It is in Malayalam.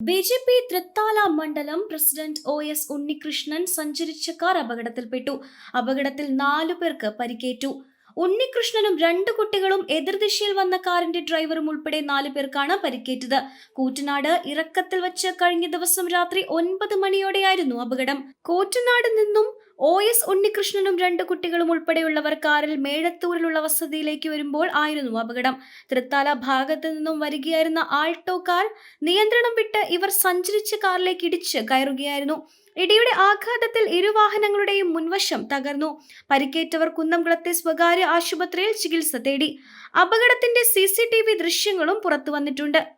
ബി ജെ പി തൃത്താല മണ്ഡലം പ്രസിഡന്റ് ഒ എസ് ഉണ്ണികൃഷ്ണൻ സഞ്ചരിച്ച കാർ അപകടത്തിൽപ്പെട്ടു. അപകടത്തിൽ നാലു പേർക്ക് പരിക്കേറ്റു. ഉണ്ണികൃഷ്ണനും രണ്ടു കുട്ടികളും എതിർദിശയിൽ വന്ന കാറിന്റെ ഡ്രൈവറും ഉൾപ്പെടെ നാലു പേർക്കാണ് പരിക്കേറ്റത്. കൂറ്റനാട് ഇറക്കത്തിൽ വച്ച് കഴിഞ്ഞ ദിവസം രാത്രി ഒൻപത് മണിയോടെയായിരുന്നു അപകടം. കൂറ്റനാട് നിന്നും ഒ എസ് ഉണ്ണികൃഷ്ണനും രണ്ട് കുട്ടികളും ഉൾപ്പെടെയുള്ളവർ കാറിൽ മേഴത്തൂരിലുള്ള വസതിയിലേക്ക് വരുമ്പോൾ ആയിരുന്നു അപകടം. തൃത്താല ഭാഗത്ത് നിന്നും വരികയായിരുന്ന ആൾട്ടോ കാർ നിയന്ത്രണം വിട്ട് ഇവർ സഞ്ചരിച്ച കാറിലേക്ക് ഇടിച്ച് കയറുകയായിരുന്നു. ഇടിയുടെ ആഘാതത്തിൽ ഇരു വാഹനങ്ങളുടെയും മുൻവശം തകർന്നു. പരിക്കേറ്റവർ കുന്നംകുളത്തെ സ്വകാര്യ ആശുപത്രിയിൽ ചികിത്സ തേടി. അപകടത്തിന്റെ സി ദൃശ്യങ്ങളും പുറത്തു വന്നിട്ടുണ്ട്.